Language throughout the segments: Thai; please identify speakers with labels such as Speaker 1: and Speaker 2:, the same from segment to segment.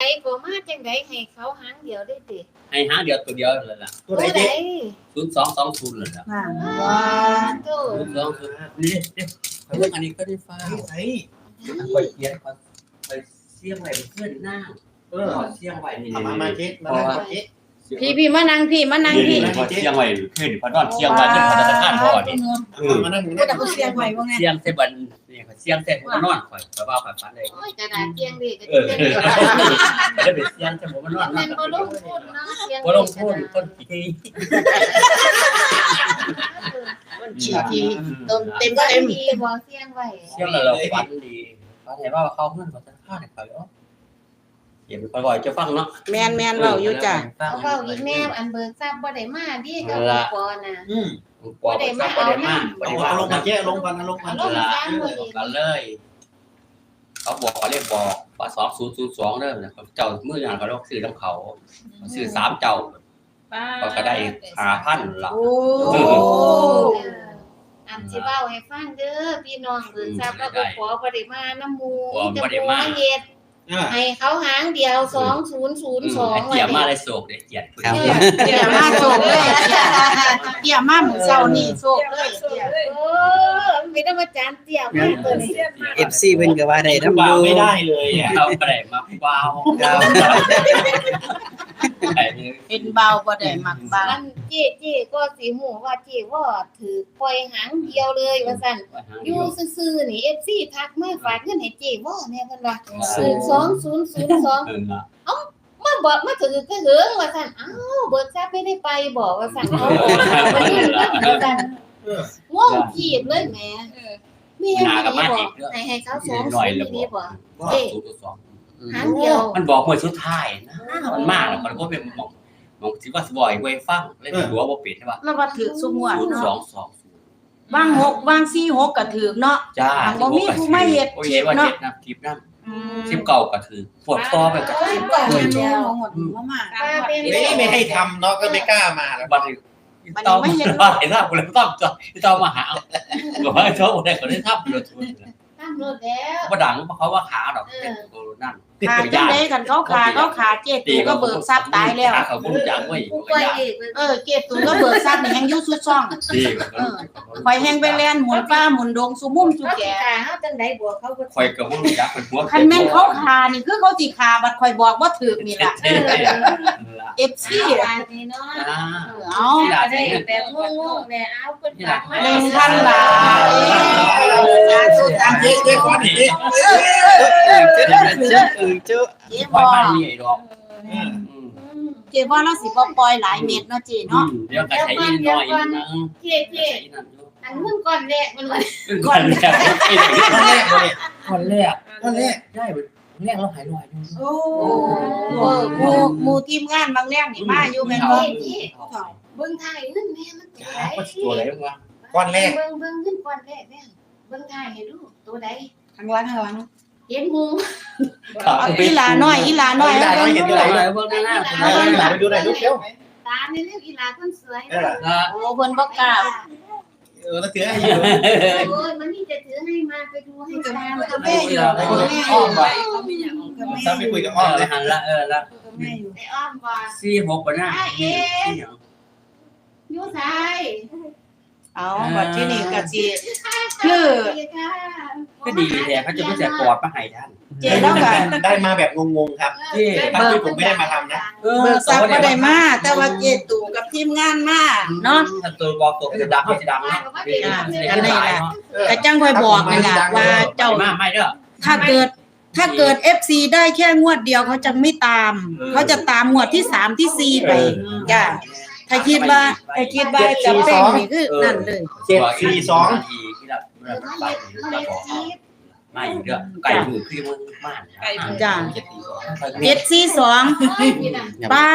Speaker 1: ไอ้ก็มาจังไดให้เขาหางเดียวได้ติ
Speaker 2: ให้หาเดียวตัวเดียวเลยล่ะ
Speaker 3: ตัวไหน
Speaker 1: ผู้ใด
Speaker 3: เจ๊
Speaker 2: ศูนย์สองสองศูนย์เลยล่ะ
Speaker 4: ค่ะ
Speaker 1: ว้าโต
Speaker 2: ศูนย์สองศูนย์นี่เรื่องอันนี้ก็ได้ฟ้า
Speaker 3: ไหน
Speaker 2: ไปเขียนไปเสี่ยงไว้เพื่อนหน้า
Speaker 3: เออ
Speaker 2: เสี่ยงไว้นี่
Speaker 3: เอามามาเจ๊มานั่งกับเจ๊
Speaker 4: พี่พี่มานั่งพี่มานั่ง
Speaker 2: นี่
Speaker 4: พี่
Speaker 2: นี่พอเสี่ยงไว้ขึ้นพอนอนเสี่ยงไว้จนพอจะทานพอนี่
Speaker 3: มานั่ง
Speaker 4: ก็
Speaker 3: นั่ง
Speaker 4: จะเสียงไว้บ่ไง
Speaker 2: เสี่ยงเส้นบันนี่ เสี่ยงเส้นผมนอนข่อยกระเป๋าข่อยฝันเลย
Speaker 1: โอ้ยกระดาษเตียงดิก็
Speaker 2: เอ
Speaker 1: สิ
Speaker 2: อ
Speaker 1: เป็นเดียว
Speaker 2: ก็ได้ไปเสี่ยงเส้นผมนอน
Speaker 1: แม่นบ่ลงทุนเนาะเตียง
Speaker 2: บ่ลงทุนต้นขี้
Speaker 4: มันฉีดทีเติมเต็ม
Speaker 1: ก็
Speaker 4: เต็ม
Speaker 1: ดีบ่เตียงไว้
Speaker 2: เสี่ยงแล้วเราฝันดีฝันเห็นว่าเขาเพื่อนเขาจะฆ่าเนี่ยเขาเนาะ เดี๋ยวไปบ่อยจะฟังเนาะ
Speaker 4: แมนแมนเว้าอยู่จ้ะ
Speaker 1: เอาเว้าอีกแม่อันเบิกทรัพย์บ่ได้มาดิกับปอน่ะ
Speaker 3: อืม
Speaker 2: ปอบได้มาบ่ได้มาบ่
Speaker 3: เอา
Speaker 2: ได้มา
Speaker 3: ลงมาเจ๊ลงกันลงกัน
Speaker 1: เอาลง
Speaker 2: กันเลย เขาบอกเขาเรียกบอกว่าสองศูนย์ศูนย์สองเริ่มนะเขาเจ้ามืออย่างเขาต้องซื้อน้ำเขาซื้อสามเจ้าเขาก็ได้หาพันละ
Speaker 4: โอ้
Speaker 1: อันสิเว้าให้ฟังเด้อพี่น้องเบิกทรัพย์แล้วก็ขอบ่ได้มาน้ำหมู่จะบ่มาเฮ็ด
Speaker 3: อ่า
Speaker 1: ให้เขาหางเดียวสองศูนย์ศูนย์สอง
Speaker 2: เจียมาได้โศกเด็กเจียด
Speaker 5: ครับ
Speaker 4: เกี่ยมาโศกเลยเกี่ยมาหมู่เศร้านี่โศกเลย
Speaker 1: โอ้ไม่ต้องมาจานเตี้ยมากตัวนี้
Speaker 5: เอฟซีเพิ่นก็ว่าได้
Speaker 3: น้ำ
Speaker 5: น้ำ
Speaker 3: บ่า
Speaker 5: ดู
Speaker 3: ไม่ได้เลยอะ
Speaker 2: เอาไปมาว้าว
Speaker 5: ครับ
Speaker 2: ไอ้นี่
Speaker 4: เป็นเบาบ่ได้มักเบา
Speaker 1: มันเจ๊เจ๊ก็สีหูว่าเจ๊ว่าถือปล่อยหางเดียวเลยว่าสั่นอยู่ซื่อๆนี่เอฟซีทักมาฝากเงินให้เจ๊ว่าเนี่ยเพิ่นว่าศูนย์สองศูนย์ศูนย์สอง
Speaker 2: เออละ
Speaker 1: มาบอกมาถือก็เหึงว่าสั่นอ้าวเบิกทรัพย์ไม่ได้ไปบอกว่าสั่นเขาวันนี้ว่าสั่นง่วงขีดเลยแหม่แม่ไม่ได้บอกให้ให้เขาสอง
Speaker 2: หน่
Speaker 1: ศู
Speaker 2: อย
Speaker 1: นย์
Speaker 2: เลยบ
Speaker 1: นี่
Speaker 2: อก
Speaker 1: บอก
Speaker 2: ศูนย์สอง
Speaker 1: หางเดียว
Speaker 2: มันบอกเมื่อสุดท้ายนะมันมากแล้วมันก็เป็นมองมองที่ว่าสบอยไว้ฟังเล่นหัวบ่ปิดใช่ป่ะ
Speaker 4: แล้วว่าถือสุมวด
Speaker 2: ศูนย์สอ
Speaker 4: เนาะ
Speaker 2: งสอง
Speaker 4: บางหกบางสี่หกก็ถือเนาะ
Speaker 2: จ้า
Speaker 4: บ่มีผู้มาเฮ็ด
Speaker 2: โอ้ยเฮ็ดว่าเฮ็ดนะทิปนั่น
Speaker 4: อืม
Speaker 2: ทิปเก่าก็ถือปวดคอไปก็
Speaker 1: เอ้
Speaker 2: ถื
Speaker 1: ย
Speaker 2: อ
Speaker 1: ก่อนเดียว
Speaker 4: หมดบ่มา
Speaker 1: ป้าเป็น
Speaker 3: นี่ไม่ให้ทำเนาะก็ไม่กล้ามาแล้ว
Speaker 2: บัดนี้ต้องไม่เห็นว่าเห็นว่าคนต้องต้องต้องมาหาบอกว่าเขาบ่ได้คนที่ทับรถทุน
Speaker 1: ตามรถแล้ว
Speaker 2: บ่ดังเพราะว่าขาดอกเป็นตัวนั่น
Speaker 4: ขาจังได๋กันเขาขาเขาขาเจ็ดตูก็เบิกทรัพย์ตายแล้ว
Speaker 2: เขาบ่รู้จักเว้ย
Speaker 1: กูปล่อยเองเลย
Speaker 4: เออเจ็ดตูก็เบิกทรัพย์นี่ยังอยู่สุดช่อง
Speaker 2: ดี
Speaker 4: ข่อยแฮงไปแล่นหมุนฟ้าหมุนดงสุมุมสุ
Speaker 1: เขา
Speaker 4: แก่
Speaker 1: ตาเขาจังไดบวกเขาก็
Speaker 2: คอยก็บ่รู้จักเป็นหัว
Speaker 4: คันแม่นเขาคานี่คือเขาสิคาบัดข่อยบอกว่าถูกนี่ล่ะ FC
Speaker 1: ตาดีเนาะ
Speaker 4: เอา
Speaker 1: ได้แบบงงๆแหละเอาคนฝากมา
Speaker 4: หนึ่งพันบาทเอ้สาธุสาธุ
Speaker 3: เจ๊เจ๊ขอหน่อยเจ๊
Speaker 5: เออเจ้า
Speaker 4: เจ๊
Speaker 2: บ่
Speaker 4: บ่
Speaker 2: มานี่ดอก
Speaker 3: อืม
Speaker 4: เจ๊บ่เราสิบ่ปล่อยหลายเม็ดเนาะเจ๊เนาะ
Speaker 2: เดี๋ยวก็ใช้อีน้อยอีนึง
Speaker 1: เจ๊เจ๊อันมึงก่อนแรกมันว่า
Speaker 2: ก่อนแรก
Speaker 3: คนแรกเลย
Speaker 2: ก่อนแรก
Speaker 3: คนแรก
Speaker 2: ได้แรกเราหายลอย
Speaker 4: โอ้หมู่หมู่ทีมงานบางแรงนี่มาอยู่แม่นบ่
Speaker 1: เจ๊เบิ่งถ่ายเงินแม่มันตัวใด
Speaker 2: ก็ตัวอะไรวะ
Speaker 3: ก้อนแรก
Speaker 1: เบิ่งเบิ่งเงินก่อนแรกแม่เบิ่งถ่ายให้ดูตัวใด
Speaker 4: ข้างหลังข้างหลัง
Speaker 1: เห็นหู
Speaker 4: เอาอีหลาน้อยอีหลาน้อย
Speaker 3: อีหลาน้อยเห็น
Speaker 2: ตัวอะไรพวกนั้นนะ
Speaker 3: ไปดูหน่อยลูกเร็ว
Speaker 1: ตาในเรื่องอีหลาคนสวย
Speaker 3: เออ
Speaker 4: โอ้เพิ่นบ่กล้า
Speaker 3: เออแล้วถือให้อยู่
Speaker 1: โอ้ยมันนี่จะถือให้มาไปดูให้ตา
Speaker 4: กับแม่อยู่กับแม่อ
Speaker 3: อ้
Speaker 4: ยู่
Speaker 3: อมไป
Speaker 4: กับแม่อยู่กับแม่
Speaker 3: ซ้ำไปคุยกับ
Speaker 2: อ๋
Speaker 3: อ้
Speaker 2: อ
Speaker 3: อม
Speaker 2: เล
Speaker 3: เลยย
Speaker 2: หันละเออละ
Speaker 4: แม่อยู่
Speaker 1: ไอ้อ้อมว่า
Speaker 2: สี่หกปะหน้า
Speaker 1: อยู่ซ้าย
Speaker 4: เอาบัดที่นี่ก็สิ
Speaker 2: ก็ดีแท้เขาจะไม่แจกปอดมาให้ท่าน
Speaker 4: เจ๊แล้วก็
Speaker 3: ได้มาแบบงงๆครับ
Speaker 1: เบิก
Speaker 3: ผมไม่ได้มาทำนะ
Speaker 4: เบิกทรัพย์บ่ได้มาแต่ว่าเจ๊ตู่กับทีมงานมาเนาะ
Speaker 2: ถ้าตัวบอกตัวจะดังไม่จะดังนะ
Speaker 4: ก็จังค่อยบอกนั่นล่ะว่าเจ้า
Speaker 2: มาไม่เด้อ
Speaker 4: ถ้าเกิดถ้าเกิด FC ได้แค่งวดเดียวเขาจะไม่ตาม เขาจะตามงวดที่สามที่สี่ไปจ้ะ ถ้าคิดว่าถ้าคิดว่าจะเป็นนี่คือนั่นเลย
Speaker 3: เจ็ดสี่สอง
Speaker 2: ไม่เด้อไก่มือคือมึงมาก
Speaker 4: จ้ะ
Speaker 3: เจ็ดสี่สอง
Speaker 4: เจ็ดสี่สองป้า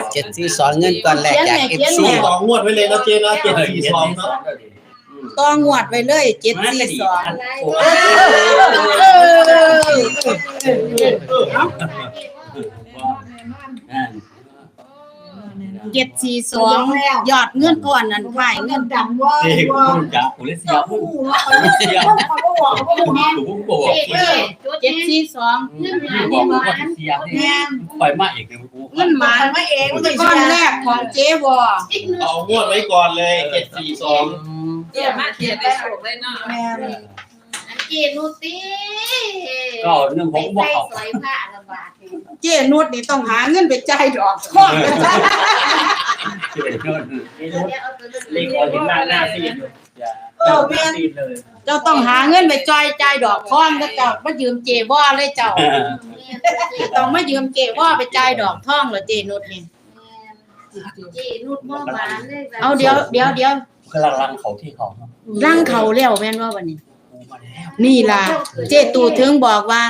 Speaker 4: ด
Speaker 5: เจ็ดสี่สองเงินก่อนแรกจากเอฟ
Speaker 4: เขียน
Speaker 5: ซี
Speaker 4: แห
Speaker 3: สองงวดไว้เลยนะเจ๊นะเจ็ดสี่สองเนาะ
Speaker 4: ต้องงวดไว้เลยเจ็ดสี่สอง
Speaker 2: เเจ็
Speaker 4: ดสี่สองยอดเงินก่อนนั้นถ่ายเงิน
Speaker 6: ดำว่า
Speaker 2: เด็ก
Speaker 6: ว่า
Speaker 2: คุณจ๋าผมเล่นเสียมึงเสีย
Speaker 6: เขาบอกว่า
Speaker 2: ผมผมบอก
Speaker 1: เอ๊ะจุด
Speaker 4: เจ็ด
Speaker 1: นี้
Speaker 4: สี่สอง
Speaker 1: เงินหา
Speaker 2: บอก
Speaker 1: เงิน
Speaker 2: ว่า
Speaker 1: หา
Speaker 2: เสียนี่ปล่อยมาอีกเลยกู
Speaker 4: เงินหมา
Speaker 6: ไม่เองมัน
Speaker 4: ก้อนแรกของเจ๊วอ
Speaker 3: เอางวดไว้ก่อนเลยเจ็ดสี่สอง
Speaker 7: เดี๋ยวมาเขียนได้ถูกเลยเนาะ
Speaker 6: แม่
Speaker 1: อันเจนุติ
Speaker 2: ก็เรื่องผมบอก
Speaker 1: ใส่
Speaker 2: เขา
Speaker 1: สวยผ้าละบาท
Speaker 4: เจ๊นุชนี่ต้องหาเงินไปจ่ายดอกท่อง
Speaker 2: เด็กเงิน
Speaker 1: เดี๋ยวเอาตัวเลือก
Speaker 3: เลขออกเห็นหน้าหน้าซีดอยู่
Speaker 6: เออแม่
Speaker 3: ซีดเลย
Speaker 4: เจ้าต้องหาเงินไปจ่ายจ่ายดอกท่องก็เจ้ามายืมเจ๊วอเลยเจ้าต้องมายืมเจ๊วอไปจ่ายดอกท่องเหรอเจ๊นุชนี่
Speaker 1: เจนุดบ่หวานเลย
Speaker 4: เอาเดี๋ยวเดี๋ยวเดี๋ยว
Speaker 2: กำลังรังเขาที่เขา
Speaker 4: ร่างเขาแล้วแม่นว่าวันนี้
Speaker 2: กูมาแล้ว
Speaker 4: นี่ล่ะ เจตูถึงบอกว่า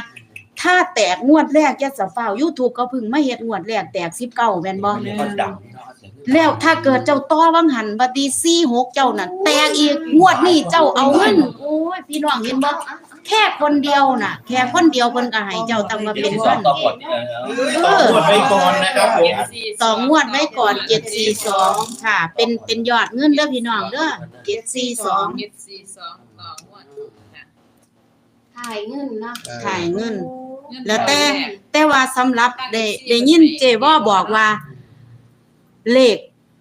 Speaker 4: ถ้าแตกงวดแรกจะสะฟ้าว YouTube ก็เพึ่งมาเฮ็ดงวดแรกแตก19แม่นบ่
Speaker 2: เขาดัง
Speaker 4: แล้วถ้าเกิดเจ้าต่อวังหันบัดนี้46เจ้านั่นแตกอีกงวดนี้เจ้าเอาเงินโอ้ยพี่น้องเห็นบ่แค่คนเดียวน่ะ แค่คนเดียวเพิ่นก็ให้เจ้าตั้งมา
Speaker 2: เป็
Speaker 4: เป็นน
Speaker 2: สอ
Speaker 4: พั
Speaker 2: ง
Speaker 4: น
Speaker 2: ต่อหมดเออ
Speaker 3: ต่องวดไว้ก่อนนะครับผม
Speaker 4: ต่องวดไว้ก่อน742ค่ะ เป็นเป็นยอดเงินเด้อพี่น้องเด้อ742
Speaker 7: เจ็ดสี่สองต่อวันค่ะ
Speaker 1: ถ่ายเงินเนาะ
Speaker 4: ถ่ายเงิน
Speaker 7: เงิน
Speaker 4: แล้วแต่
Speaker 7: ต่อรก
Speaker 4: แต่ว่าสำหรับได้ได้ยินเจว่าบอกว่า เลข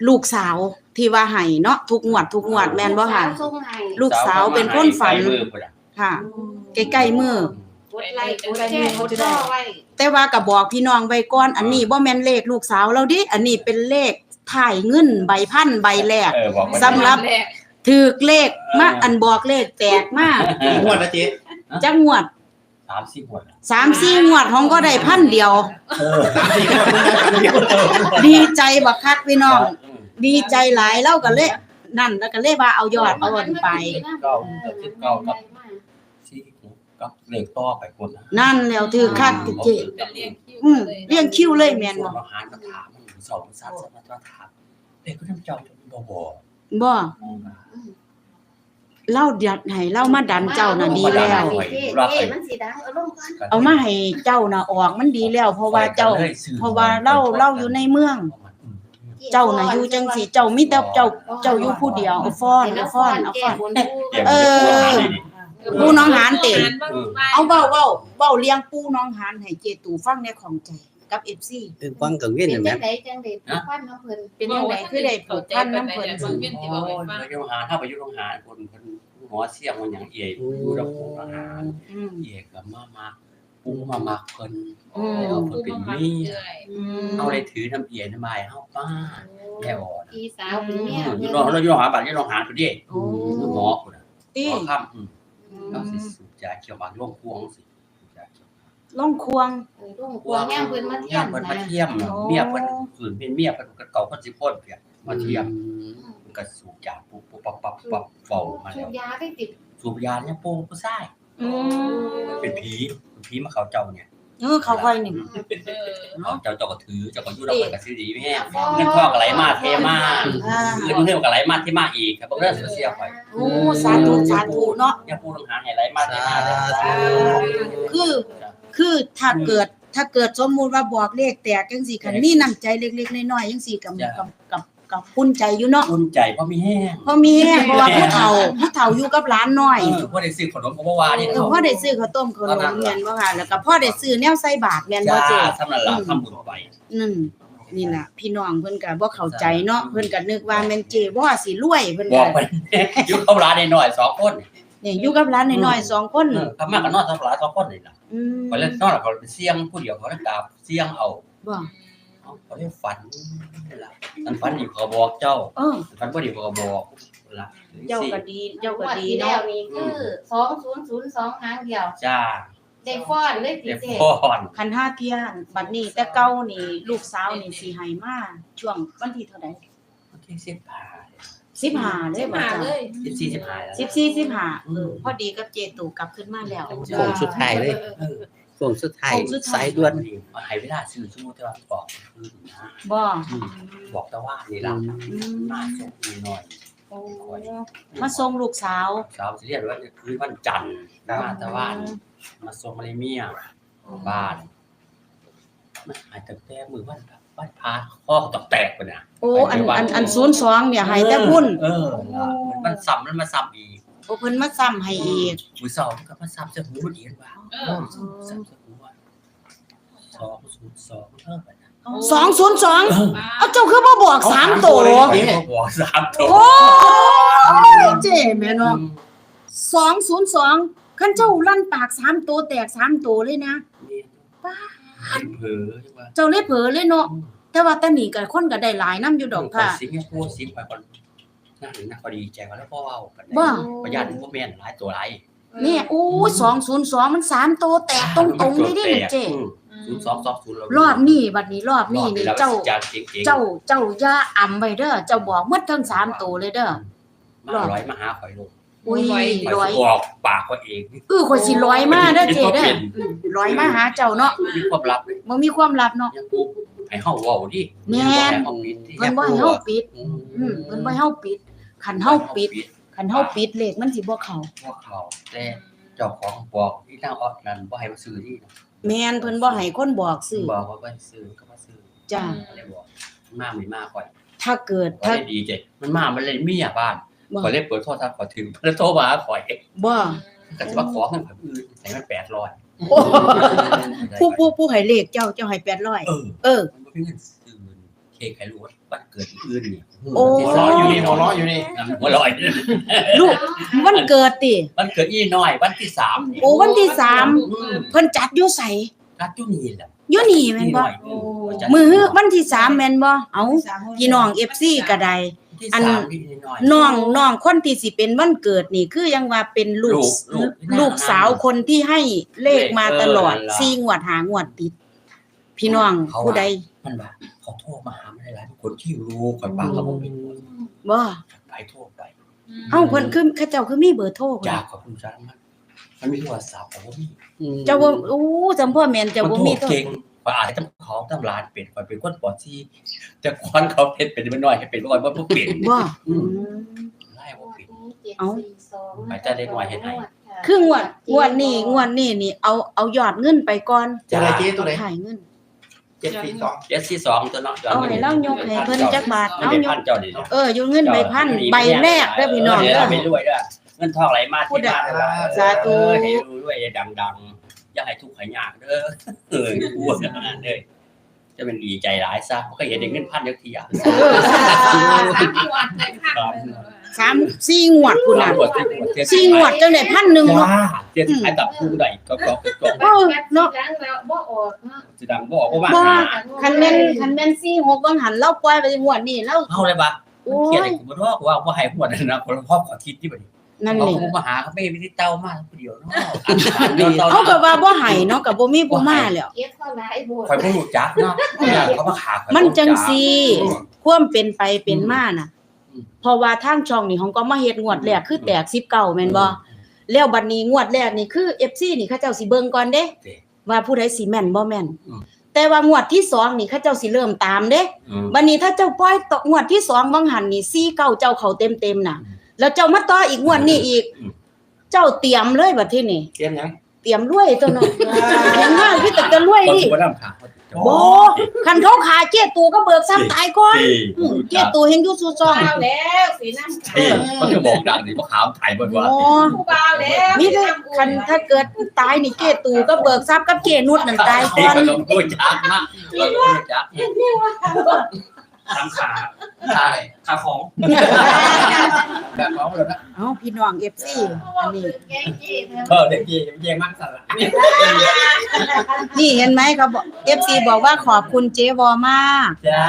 Speaker 4: ลูกสาวที่ว่าให้เนาะทุกงวดทุกงวดแม่นบ่ค่ะ
Speaker 1: ส่งให้
Speaker 4: ลูกสาวเป็นคนฝันค่ะ ใกล้ๆมือ
Speaker 1: กดไลค์กดแชร์กดต่อไว้
Speaker 4: แต่ว่าก็บอกพี่น้องไว้ก่อน อันนี้บ่แม่นเลขลูกสาวเราดิ อันนี้เป็นเลขถ่ายเงินใบพันใบแรก
Speaker 2: เออบอก
Speaker 4: สำหรับ
Speaker 7: แรก
Speaker 4: ถูกเลขมาอันบอกเลขแตกมาก
Speaker 3: งวดนะเจ๊
Speaker 4: จักงวด
Speaker 2: สามสิบหมด
Speaker 4: 3 4งวดของก็ได้พันเดียว
Speaker 3: เออสามสี่งวดเพิ่งได้ครั้งเดียว
Speaker 4: ดีใจบักคักพี่น้อง ดีใจหลายเล่าก็เลยนั่นแล้วก็เลยว่าเอายอดเอาอันไป
Speaker 2: เก้าสิบเก้ากับสี่กับเหล็กต่อไปคนนะ
Speaker 4: นั่นแล้วถือคักเจ
Speaker 7: เป็นเรียงคิว
Speaker 4: อืม
Speaker 7: เลย
Speaker 4: เรียงคิวเลยแม่น
Speaker 2: ส่ว
Speaker 4: บ่
Speaker 2: นอาหารก็ถามมันสองสามสามมาถามเด็กก็ทำเจ้าจนบ่บ่
Speaker 4: บ่ เล่าดันให้เล่ามาดันเจ้าน่ะดีแล้ว
Speaker 1: เอ๊ะมันสีดังเอาลงก่อน
Speaker 4: เอามาให้เจ้าน่ะออกมันดีแล้ว เพราะว่าเจ้า เพราะว่าเล่าเล่าอยู่ในเมือง เจ้าน่ะอยู่จังสิเจ้ามีแต่เจ้าเจ้าอยู่ผู้เดียวเอาฟ้อนเอาฟ้อนเอาฟ้อนเออปูน้องหานเตะเอาเว้าเว้าเว้าเลี้ยงปูน้องหานให้เจตูฟังในของใจ กับ FC
Speaker 5: คือฟังกังเวี
Speaker 1: เป็
Speaker 5: ยน
Speaker 1: น
Speaker 5: น่ะ
Speaker 1: จั
Speaker 5: แม่
Speaker 1: งไดจังได๋พันน้ำเพิ่น
Speaker 4: เป็นจังไดคือได้ผูกพันน้ำเพิ่น
Speaker 7: บางเวียนที่บอกให้ฟัง
Speaker 2: ไปยุ่งหาถ้าไปยุ่งหาคนคนหมอเสี่ยงมันอย่างเอียดูดับปูอาหาร
Speaker 4: อืม
Speaker 2: เอียกับมามาปูมามาเพิ่น
Speaker 4: อืม
Speaker 2: เอาเพิ่นเป็นมี
Speaker 4: อืม
Speaker 2: เอาได้ถือน้ำเอียน้ำใบเฮาป้าแม่อ่อน
Speaker 1: พี่สาวเป็นเมีย
Speaker 2: อยู่รอเราอยู่หาบัตรอยู่รอหาตัวเด้
Speaker 4: โอ้
Speaker 2: หมอคนน่ะ
Speaker 4: ติ
Speaker 2: หมอค่ำอืม เราสิสูบยาเขียวหวานร่วงพวงสิสูบยาเขียว
Speaker 4: ล่องควง
Speaker 1: เออลุงกวงแง่เพิ่นมาเที่ยม
Speaker 2: เพิ่น
Speaker 1: นะ
Speaker 2: มาเที่ยมเมียเพิ่นฝืนเป็นเมียเพิ่นก็เก่าเพิ่นสิพ่นเพียมาเที่ยมมันก็สูบยาปุ๊บปุ๊บปั๊บปั๊บปั๊บเฝ้ามา
Speaker 1: สู
Speaker 2: แล้ว
Speaker 1: บยาได้ติด
Speaker 2: สูบยาเนี่ยปูผู้ชาย
Speaker 4: อืม
Speaker 2: เป็นผีเป็นผีมาเขาเจ้าเนี่ย
Speaker 4: เออเขาค่อยนี่
Speaker 7: เออ
Speaker 2: เขาเจ้าเจ้าก็ถือเจ้าก็อยู่ดอกเพิ่นก็ซื้อดีแม่เงินทองก็ไหลมาเทมา
Speaker 4: อ่า
Speaker 2: เงินเงินก็ไหลมาเทมาอีกครับบ่ได้เสียไป
Speaker 4: โอ้สาธุสาธุเนาะ
Speaker 2: เนี่ยปูต้องหาให้ไหลมาเทมาเลย
Speaker 4: คือ คือถ้าเกิดถ้าเกิดสมมุติว่าบอกเลขแตกจังซี่คันมีน้ำใจเล็กๆน้อยๆจังซี่กับกับกับกับปุ้นใจอยู่เนาะ
Speaker 2: อุ่นใจเพราะมีแห้ง
Speaker 4: เพราะมีแห้งเพราะว่าผู้เฒ่าผู้เฒ่าอยู่กับหลานน้อย
Speaker 2: เออพ่อได้ซื้อขนมกับเมื่อวานนี่
Speaker 4: เออพ่อได้ซื้อข้าวต้มขนมแม่นบ่ค่ะแล้วก็พ่อได้ซื้อแนวใส่บาตรแม่นบ่
Speaker 2: จ้า
Speaker 4: เจ๊
Speaker 2: ทำนั่นล่ะทำบุญไป
Speaker 4: อืมนี่ล่ะพี่น้องเพิ่นก็บ่เข้าใจเนาะเพิ่นก็นึกว่าแม่นเจ๊ว่าสิรวยเพิ่น
Speaker 2: บ
Speaker 4: ก็
Speaker 2: อกไปอยู่กับร้านน้อยๆสองคน
Speaker 4: นี่อยู่กับหลานน้อยๆสองคน
Speaker 2: เออทำมากันนอนทำร้านสองคนนี่ล่ะ
Speaker 4: อืม
Speaker 2: ไปเล่นนอนแล้วเขาเสี่ยงผู้เดียวเขาได้กราบเสี่ยงเอา
Speaker 4: บ่
Speaker 2: เอาเขาได้ฝันนี่ล่ะอันฝันอยู่เขาบอกเจ้า
Speaker 4: เออ
Speaker 2: ฝันบ่ดีเขาก็บอกล่ะ
Speaker 4: เจ้าก็ดีเจ้าก็
Speaker 1: งวด
Speaker 4: ดี
Speaker 1: ที่แล้
Speaker 4: เนาะ
Speaker 1: วนี่คือ2002หางเดียว
Speaker 2: จ้า
Speaker 1: ได้ฟ้อนเลยติ
Speaker 2: เด็ก
Speaker 1: เจ๊
Speaker 2: พ่อน
Speaker 4: คันห้าเที่ยนบัดนี้แต่เก่านี่ ลูกสาวนี่สิให้มาช่วงวันที่เท่าใด
Speaker 2: วันที่สิบห้า
Speaker 4: 15เลย
Speaker 7: สิ
Speaker 4: บ่
Speaker 7: มา
Speaker 4: จ้ะ
Speaker 7: เลย
Speaker 2: สิบสี่สิบห้าแล้ว
Speaker 4: 14 15เออพอดีกับเจตู่กลับขึ้นมาแล้ว
Speaker 5: โค้งสุดท้ายเลย
Speaker 2: เออ
Speaker 5: โค้งสุดท้าย
Speaker 4: โค้งสุดท้าย
Speaker 5: สายด่วน
Speaker 2: เอาให้เวลาซื้อชั่วโมงเท่าไหร่บอกคืนนะ
Speaker 4: บ่
Speaker 2: อืมบอกแต่ว่านี่ล่ะ
Speaker 4: อืม
Speaker 2: มาส่งนี่หน่อย
Speaker 4: โอ้มาส่งลูกสาว
Speaker 2: สาวสิเรียกว่าคือวันจันทร์มาแต่ว่ามาส่งมาเลเมียบ้านมันหายตั้งแต่มือวัน วันพาข้อตอกแตกไปนะ
Speaker 4: โอ้อันอันอัน02เนี่ยให้แต่หุ้น
Speaker 2: เออมันซ้ำมันมาซ้ำอีก
Speaker 4: โอ้เพิ่นมาซ้ำให้อีก
Speaker 2: มือสองก็มาซ้ำจะหูมันอีกว่า
Speaker 7: เออ
Speaker 2: ซ้ำจะหูว่าสองศูนย์สองเท่ากันนะ
Speaker 4: 202เอาเจ้าคือบ่บอกสามตัว
Speaker 2: หัวสามตัว
Speaker 4: โอ้ยเจ๊แม่เนาะ202คันเจ้าลั่นปากสามตัวแตกสามตัวเลยนะ
Speaker 2: ป้า เผลอใช่ปะ
Speaker 4: เจ้าเลยเผลอเลยเนาะแต่ว่าแตานี่ก็คนก็ได้หลายนํอยู่ดอกค่ะ
Speaker 2: สิงคโปร์สิงไปก่อนนั่นหนึ่งนะพอดีใจว่าแล้วพ่อเอากัน
Speaker 4: ว่า
Speaker 2: ประหยัดพวกแม่นหลายตัวหลาย
Speaker 4: เนี่ยโอ้202มันสามตัวแตกตรงๆเลยเด้เนี่ยเจ๊
Speaker 2: ศูนย์สองสองศูนย์
Speaker 4: รอบนี้บัดนี้รอบนี้นี่เจ้า
Speaker 2: จานเจ๋งๆ
Speaker 4: เจ้าเจ้าอย่าอ่ำไว้เด้อเจ้าบอกหมดทั้งสามตัวเลยเด้อ
Speaker 2: มาร้อยมาหาข่อยลูก
Speaker 4: อุ้ย
Speaker 2: ข่
Speaker 4: ร้
Speaker 2: อ
Speaker 4: อยย
Speaker 2: บอกปากข่อยเอง
Speaker 4: เออข่อยสิร้อยมาเด้อเจ๊เด้ออืมร้อยมาหาเจ้าเนาะ
Speaker 2: มีความลับเลย
Speaker 4: บ่มีความลับเนาะ
Speaker 2: ยังปุ๊บให้เฮาเว้าดิ
Speaker 4: แม่น
Speaker 2: ให้เฮาปิดดิ
Speaker 4: เพิ่นบ่ให้เฮาปิด
Speaker 2: อื
Speaker 4: อืมเพิ่นบ่ให้เฮาปิดคันเฮาปิดคันเฮาปิดเลขมันสิบ่เข้า
Speaker 2: พวกเขาแต่เจ้าของบอกที่ทางออกนั้นบ่ให้มาซื้อที่นะ
Speaker 4: แม่นเพิ่นบ่ให้คนบอกซื้อ
Speaker 2: บอกว่าบ่ให้ซื้อก็มาซื้อ
Speaker 4: จ้า
Speaker 2: อะไรบอกมาไม่มาข่อย
Speaker 4: ถ้าเกิด
Speaker 2: ข่อ
Speaker 4: ถ้าย
Speaker 2: ได้ดีใจมันมามันเลยเมียบ้าน
Speaker 4: บ่
Speaker 2: ข่อยเลยเปิดโทรศัพท์ข่อยถึงแล้วโทรมาหาข่อย
Speaker 4: บ่
Speaker 2: ก็สิว่าขอเงินข่อยอื่นให้มัน800
Speaker 4: โอ้ผู้ผู้ผู้ให้เลขเจ้าเจ้าให้800
Speaker 2: เออ
Speaker 4: เออ
Speaker 2: มันบ่มีเงินซื้อเค้กให้รู้ว่าวันเกิดอื่นนี่
Speaker 4: โอ้
Speaker 3: หัวเราะอยู่นี่หัวเราะอยู่นี่
Speaker 2: หัวเร้อย
Speaker 4: ลูกวันเกิดติ
Speaker 2: วันเกิดอีน้อยวันที่3นี่
Speaker 4: โอ้วันที่สาม
Speaker 2: อืม
Speaker 4: เพิ่นจัดอยู่ไส
Speaker 2: รัดอยู่นี่แหละ
Speaker 4: อยู่นี่แม่นบ่มือวันที่สามแม่นบ่ เอาพี่น้อง FC ก็ได้
Speaker 2: ที่
Speaker 4: อัน
Speaker 2: สามนี่น้อย
Speaker 4: น้องน้องคนที่สิเป็นวันเกิดนี่คือยังว่าเป็นลูก
Speaker 2: ลูก
Speaker 4: ลูกสาวคนที่ให้เลขมาตลอด
Speaker 2: เออนั่นล่ะ
Speaker 4: สี่งวดหางวดติด พี่น้อง
Speaker 2: เขา
Speaker 4: ผู้ใด
Speaker 2: มันว่าเขาโทรมาหาไม่ได้หลายคนที่รู้ข่อยปากเขาบ่เป็น
Speaker 4: บ่
Speaker 2: ไปโทรไป
Speaker 4: เอ้าเพิ่นคือเขาเจ้าคือมีเบอร์โทร
Speaker 2: อยากขอบคุณจ้ามันมันมีโทรศัพท์แต่ว่ามี
Speaker 4: เจ้าบ่อู้จำพ่อแม่นเจ้า
Speaker 2: มัน
Speaker 4: บ่
Speaker 2: โทร
Speaker 4: มีโทร
Speaker 2: เก่ง ข่อยอาจจะต้องเขาต้องลานเป็นข่อยเป็นคนปอดที่แต่คอนเขาเป็นเป็นมันน้อยให้เป็นบ่ว่าบ่เป็น
Speaker 4: บ่
Speaker 2: อื
Speaker 4: อื
Speaker 2: ม
Speaker 4: ม
Speaker 2: ไล่บ่เป็น
Speaker 4: เอ้า
Speaker 2: ไปจะได้หน่อยเฮ็ดให้
Speaker 4: คืองวดงวดนี้งวดนี้นี่เอาเอายอดเงินไปก่อน
Speaker 3: จะอะไรเจ๊ตัวไหน
Speaker 4: ถ่ายเงิน
Speaker 3: เจ็ดสี่สอง
Speaker 2: เจ็ดสี่สองตัวเนาะ
Speaker 4: เอาให้เรายกให้เพิ่นจักบาท
Speaker 2: เอา
Speaker 4: เอา
Speaker 2: ย
Speaker 4: ย
Speaker 2: ก
Speaker 4: ก
Speaker 2: เจ้าดิ
Speaker 4: เอออยู่เงินใบพันใบแรกเด้อพี่น้อง
Speaker 2: เด้
Speaker 4: เด้
Speaker 2: อ
Speaker 4: อ
Speaker 2: ไปรวยเด้อเงินทองไหลมาที่บ้านเด้อ
Speaker 4: สาธุ
Speaker 2: เออให้รวยๆดังๆอ ย่าให้ทุกข์ให้ยากเด้อเอออ้วนขนาดนั้นเลยจะเป็นดีใจหลายซะบ่เคยเห็นได้เงินพันจักทีอะ
Speaker 4: สามสี่งวดพุ่นน่ะ
Speaker 2: ตำรวจตำรวจเจ็ด
Speaker 4: สี่งวดจังได๋พันหนึง
Speaker 2: จ้า
Speaker 4: เนาะ
Speaker 2: เจ็ดขายกับผู้ใดก็ก็ก็ก็
Speaker 4: เออเนาะ
Speaker 1: แล้วบ่ออกเนาะ
Speaker 2: สิดังบ่บ่ว่า
Speaker 4: บ่
Speaker 2: หา
Speaker 4: คันแม่นคันแม่นสี่หกบางหันเราปล่อยไปงวดนี้เรา
Speaker 2: เอาเลยบ่มันเครียดไอ้กูบ่รู้ว่าบ่ให้หัวนั่นนะคนพ่อขอคิดที่บ่นี่
Speaker 4: นั่น
Speaker 2: เอา
Speaker 4: นี่
Speaker 2: กูมาหาเขาไม่มีที่เต้ามาผู้เดียวเนาะ
Speaker 4: เขาก็ว่าบ่ให้เนาะก็บ่มีผู้มาแล้ว
Speaker 1: เก็บเท่าไหร่บ่
Speaker 2: ข่อยบ่รู้จักเนาะเขามาขาข่อย
Speaker 4: มันจังซี่ ความเป็นไปเป็นมาน่ะเพราะว่าทางช่องนี่ของก็มาเฮ็ดงวดแรกคือแตก19แม่นบ่แล้วบัดนี้งวดแรกนี่คือ FC นี่เขาเจ้าสิเบิ่งก่อนเด้ว่าผู้ใดสิแม่นบ่แม่นแต่ว่างวดที่สองนี่เขาเจ้าสิเริ่มตามเด้
Speaker 2: อืม
Speaker 4: บัดนี้ถ้าเจ้าปล่อยตกงวดที่สองบางหันนี่ซี่เก้าเจ้าเขาเต็มๆน่ะ แล้วเจ้ามาต่ออีกงวดนี้อีก
Speaker 2: อืม
Speaker 4: เจ้าเตรียมเลยบัดทีนี้
Speaker 3: เตรียมยัง
Speaker 4: เตรียมรวยตัวเนาะยังมากพี่แต่จะรวย
Speaker 2: คน
Speaker 4: ดิ
Speaker 2: สิบ่นำขา
Speaker 4: บ่คันเขาขาเจ๊ตูก็เบิกซ้ำตายก่อน อืมเจ๊ตูเฮงอยู่สู่ซอง
Speaker 1: บ่าวแล้วสีน้ำ
Speaker 2: เออเขาจะบอกดังนี่บ่ขาวไทยบ่ว่า
Speaker 4: โอ้
Speaker 1: ผู้บ่าวแล้ว
Speaker 4: นี่เด้อคันถ้าเกิดตายนี่เจ๊ตูก็เบิกทรัพย์กับเจ๊นุชนั่นตาย
Speaker 2: ที่
Speaker 4: ก่อน
Speaker 2: ก็ต้องรู้จักนะเรารู้จัก
Speaker 3: สามขาใช่ขาของ
Speaker 2: แบบของเลยนะ
Speaker 4: เอ้าพี่น้อง FC อันนี้
Speaker 1: แกงจี้เนาะ
Speaker 2: เออเด็กยี่เยี่ยมมากสัตว์ละ
Speaker 4: นี่เห็นไหมเขาบอก FC บอกว่าขอบคุณเจ๊วอมาก
Speaker 2: จ้า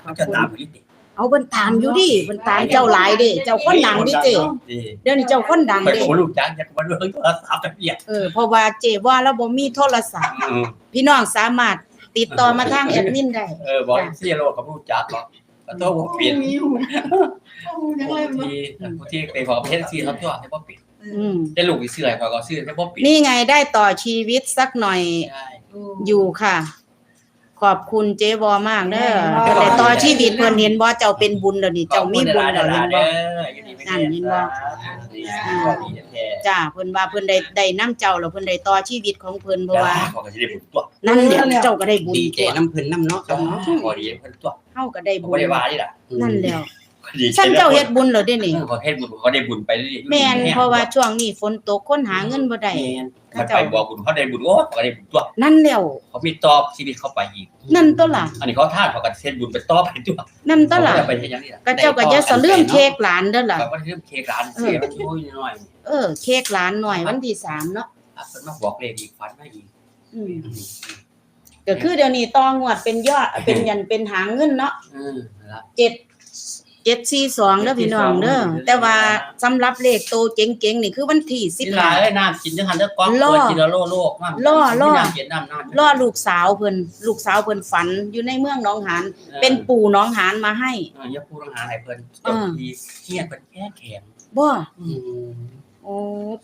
Speaker 2: เขาจะตามไปดิ
Speaker 4: เอาเพิ่นตามอยู่ดิเพิ่นตามเจ้าหลายเด้เจ้าคนดังดิเจ๊
Speaker 2: ดี
Speaker 4: เดี๋ยวนี้เจ้าคนดัง
Speaker 2: ไป
Speaker 4: เด้
Speaker 2: โอ้ลูกจักอยากมาเรื่องโทรศัพท์ตะเกียบ
Speaker 4: เออเพราะว่าเจ๊ว่าแล้วบ่มีโทรศัพท์พี่น้องสามารถ ติดต่อมาทางแอดมินได้
Speaker 2: เออบอกเสียโลกับลูกจักหรอกก็ต้องบอกเปลี่ยนผู้ที่ผู้ที่ไปบอกเพชรซีเขาตัวให้บ่ปิด
Speaker 4: อืม
Speaker 2: จะลูกอีเสื้อเขาก็ซื้อให้บ่ปิด
Speaker 4: นี่ไงได้ต่อชีวิตสักหน่อย
Speaker 2: ใช่
Speaker 4: อยู่ค่ะ ขอบคุณเจ๊วอมากเด้อเพิ่นได้ต่อชีวิตเพิ่นเห็นบ่เจ้าเป็นบุญแล้วนี่เจ้ามีบุญแล้วเห็นบ่นั่นเห็นบ่จ้าเพิ่นว่าเพิ่นได้ได้นํเจ้าแล้วเพิ่นได้ต่อชีวิตของเพิ่นเพราะว่า
Speaker 2: เขาก็จะได้บุญตัว
Speaker 4: นั่นเดี๋ยวเจ้าก็ได้บุญ
Speaker 5: ดีใจ
Speaker 4: ตัว
Speaker 5: น้ำเพิ่นน้ำเนาะครับเนาะ
Speaker 2: พอดีเพิ่นตัว
Speaker 4: เฮาก็ได้
Speaker 2: เขา
Speaker 4: บุ
Speaker 2: ไม่
Speaker 4: ญ
Speaker 2: ได้ว่านี่ล่ะ
Speaker 4: นั่นแล้ว
Speaker 2: ดีใจ
Speaker 4: ซ้ำเจ้าเฮ็ดบุญเหรอเด้นี่
Speaker 2: เขาเฮ็ดบุญเขาได้บุญไปเรื่อยๆ
Speaker 4: แม่นเพราะว่าช่วงนี้ฝนตกคนหาเงินบ่ได้
Speaker 2: แม่นมันไปบอกบุญเขาได้บุญโอ้เขาได้บุญตัว
Speaker 4: นั่นแล้ว
Speaker 2: เขามีตอบชีวิตเขาไปอีก
Speaker 4: นั่นตัวล่ะ
Speaker 2: อันนี้เขาท่านเขาก็เฮ็ดบุญไปตอบไปตัว
Speaker 4: นั่นตัวล่ะ
Speaker 2: เขาไปเฮ็ดอย่างนี้ล่ะ
Speaker 4: ก็เจ้าก็อย่าสะเรื่องเค้กหลานเด้อล่ะ
Speaker 2: เขาก็เรื่องเค้กร้านเสียมันโอ้ยน้อย
Speaker 4: เออเค้กหลานหน่อยวันที่สามเนาะ
Speaker 2: อะเพิ่นมาบอกเลขอีกฝันมาอีก
Speaker 4: อืมก็คือเดี๋ยวนี้ตองวดเป็นยอดเป็นยันเป็นหางเงินเนาะ
Speaker 2: อืมนั่นล่ะ
Speaker 4: เจ็ดเจ็ดสี่สองเด้อพี่น้องเด้อแต่ว่าสำหรับเลขโตเจ๋งๆนี่คือวันที่สิ
Speaker 2: สิ
Speaker 4: บ
Speaker 2: หลา
Speaker 4: ห้า ย
Speaker 2: เอ้ยน้ำกินจังหันเด้อก๊อก
Speaker 4: ล่อ
Speaker 2: เปิดกินแล้วโลโลกมาก
Speaker 4: ล่อล่อ
Speaker 2: น้ำเย็นน้ำน้ำ
Speaker 4: ล่อลูกสาวเพิ่นลูกสาวเพิ่นฝันอยู่ในเมืองหนองหานเป็นปู่หนองหานมาให้
Speaker 2: เอออย่าพูดต้องหาให้เพิ่น
Speaker 4: เอ
Speaker 2: จบ
Speaker 4: อ
Speaker 2: ทีเฮียเพิ่นแค่แข็ง
Speaker 4: บ่
Speaker 2: อืม
Speaker 4: โอ้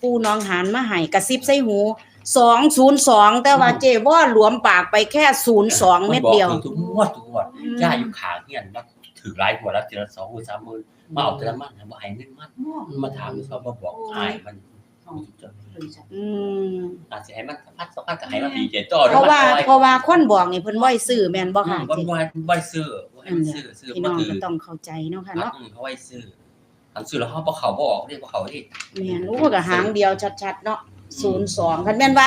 Speaker 4: ปู่หนองหานมาให้กระซิบใส่หู202แต่ว่าเจว่าหลวมปากไปแค่02เม็ดเดียว
Speaker 2: พิ่นบอกทุกงวดทุกงวดย่าอยู่ขางเฮียนว่า ถือหลายหัวแล้วทีละ2 3 0 0 0 0มาเอาแต่ละมันบ่ให้เงินมันมาถามเขามาบอกอายมัน
Speaker 4: อืม
Speaker 2: อาจจะให้มันพัดสักพัดก็ให้มันดีเจต่อ
Speaker 4: เพราะว่าเพราะว่าคนบอกนี่เพิ่นบ่ให้ซื้อแม่นบ่ค่ะ
Speaker 2: บ่
Speaker 4: เจ๊
Speaker 2: บ่บ่ซื้อบ่ให้ซื้อซื้อ
Speaker 4: พี่
Speaker 2: บ่
Speaker 4: น้อง
Speaker 2: ถือ
Speaker 4: ก็ต้องเข้าใจเนาะค่ะเนาะ
Speaker 2: อืมเขาไว้ซื้ออันซื้อแล้วเขาบ่เขาบ่ออกเรียกว่าเขาที่
Speaker 4: แม่นรู้ก็หางเดียวชัดๆเนาะ02คันแม่นว่า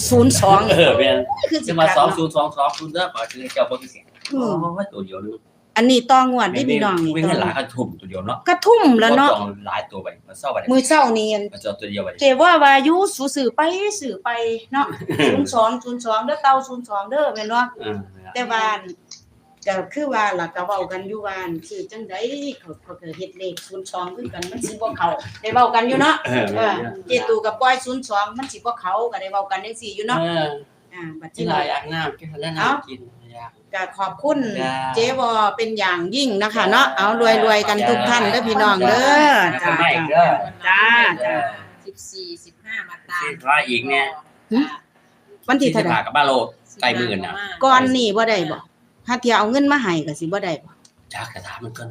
Speaker 4: 202
Speaker 2: เออเป็น
Speaker 4: คือ
Speaker 2: จะ
Speaker 4: สิ
Speaker 2: มา
Speaker 4: คัก
Speaker 2: 2
Speaker 4: เนาะ
Speaker 2: 0 2 2 0เด้อป่าคือเจ้าบ่มีเสียง
Speaker 4: อืม
Speaker 2: โอ้ยตัวเดียวนึง
Speaker 4: อันนี้ต้องวดที่พี่น้องนี่
Speaker 2: ไม่
Speaker 4: ต้อ
Speaker 2: ให้
Speaker 4: ง
Speaker 2: หลายเขาทุ่มตัวเดียวเนาะ
Speaker 4: กระทุ่มแล้วเนาะ
Speaker 2: บ่ต้องหลายตัวไปมันเศร้าไป
Speaker 4: มือเช้านี้อัน
Speaker 2: มันจะตัวเดียวไป
Speaker 4: เจว่าว่าอยุสูสื่อไปสื่อไปเนาะศูนย์สองศูนย์สองเด้อเตาศูนย์สองเด้อแม่นว่า
Speaker 2: เออ
Speaker 4: แต่ว่าอั่นก็คือว่าล่ะก็เว้ากันอยู่ว่าอั่นคือจังไดเขาเขาก็เฮ็ดเลขศูนย์สองคือกันมันสิบ่เข้าได้เว้ากันอยู่เนาะ
Speaker 2: เออ
Speaker 4: เออเจตูกับปอยศูนย์สองมันสิบ่เข้าก็ได้เว้ากันจังซี่อยู่เนาะ
Speaker 2: เออ
Speaker 4: อ่าบัด
Speaker 2: ที่
Speaker 4: นี้
Speaker 2: ลายอาบน้ำกินแล้วน้ำกินอยา ก
Speaker 4: ก็ขอบคุณ
Speaker 2: จ้า
Speaker 4: เจ๊วอเป็นอย่างยิ่งนะคะ เนาะเอารวยๆกันทุกท่านเด้อพี่น้องเด้อจ้า
Speaker 2: ไม่เด้อ
Speaker 4: จ้า จ้า
Speaker 7: สิบสี่สิบห้ามาตาม
Speaker 2: ที่ว่าอีกเนี่ย
Speaker 4: วันที่
Speaker 2: ที่
Speaker 4: เท่า
Speaker 2: จะ
Speaker 4: ใด
Speaker 2: พากับบ้านโลดไกลหมื่นน่ะ
Speaker 4: ก่อนนี่บ่ได้บ่ถ้าเที่ยเอาเงินมาให้ก็สิบ่ได้บ่
Speaker 2: จากกระถามมันเกิน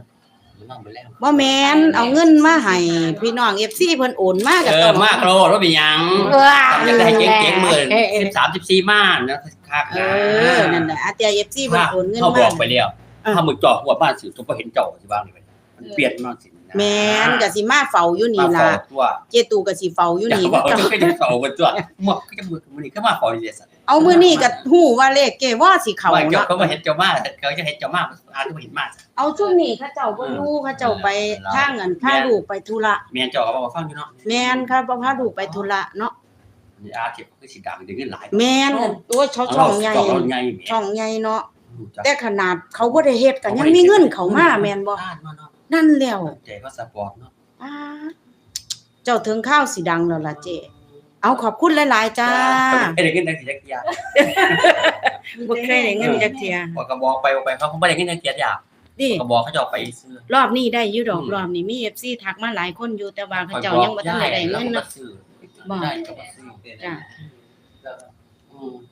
Speaker 2: มันนอนไปแล้ว
Speaker 4: บ่แม่นเอาเงินมาให้พี่น้อง FC เพิ่นโอนมาก็
Speaker 2: เอ
Speaker 4: ต้
Speaker 2: อ
Speaker 4: อง
Speaker 2: มากโลดว่าเป็นหยัง
Speaker 4: เออ
Speaker 2: อยากได้เก่งๆหมื่นสิบสามสิบสี่ม่านนะ คัก
Speaker 4: เอ
Speaker 2: นะ
Speaker 4: อนั่นแหละอาเตีย FC เพิ่นโอนเงิน
Speaker 2: เขาบ
Speaker 4: มา
Speaker 2: อกไปแล้วถ้ามึงจอดหัวบ้านสิทุกคนเห็นเจ้าสิบ้างเลยมันเปลี่ยนมากสิ
Speaker 4: แม่นก็สิมาเฝ้าอยู่นี่ล่ะ
Speaker 2: ตัว
Speaker 4: เจตูก็สิเฝ้าอยู่
Speaker 2: อยาก
Speaker 4: นี่
Speaker 2: บอก
Speaker 4: คือ
Speaker 2: จะ
Speaker 4: เก่า
Speaker 2: ไม่ได้เสากันตัวหมกก็จะมือมือนี่ก็มาขอดีสัตว์
Speaker 4: เอามื้อนี้ก็ฮู้ว่าเลขเกว่าสิเข้า
Speaker 2: ว่าเจ้า
Speaker 4: เนาะ
Speaker 2: เขามาเห็นเจ้ามากเขาจะเห็นเจ้ามากอาจจะเห็นมาก
Speaker 4: เอาช่วงนี้เขาเจ้าบ่รู้เขาเจ้าไปทางอันพาลูกไปธุระ
Speaker 2: เมียเจ้าก็มาฟังอยู่เนาะ
Speaker 4: แม่นครับบ่พาลูกไปธุระเนาะ
Speaker 2: อาเทียบคือสีดำดึงเงินหลาย
Speaker 4: แม่นตัวช่องช่องใหญ่
Speaker 2: ช่องใหญ่เนาะ
Speaker 4: แต่ขนาดเขาบ่ได้เฮ็ดก็ยังมีเงินเขามาแม่นบ่
Speaker 2: บ้างนั่
Speaker 4: นแล้ว
Speaker 2: เจ๊ก็สปอร์ตเนาะ
Speaker 4: อาเจ้าถึงข้าวสิดังแล้วล่ะเจเอาขอบคุณหลายๆจ้า
Speaker 2: ไม่ได้เงินในสีจักรยาน
Speaker 4: บ่เคยได้เงินจักเทีย
Speaker 2: บอกกระบอกไปไปเขาเขาไม่ได้เงินในเกียรติยา
Speaker 4: ดิ
Speaker 2: กระบอกเขาจะไปซื้อ
Speaker 4: รอบนี้ได้อยู่ดอกรอบนี้มี FC ทักมาหลายคนอยู่แต่ว่าเขาเจ้ายังบ่ทันได้ได้เงินเนาะ
Speaker 2: ライトがつ
Speaker 4: いてね。でん。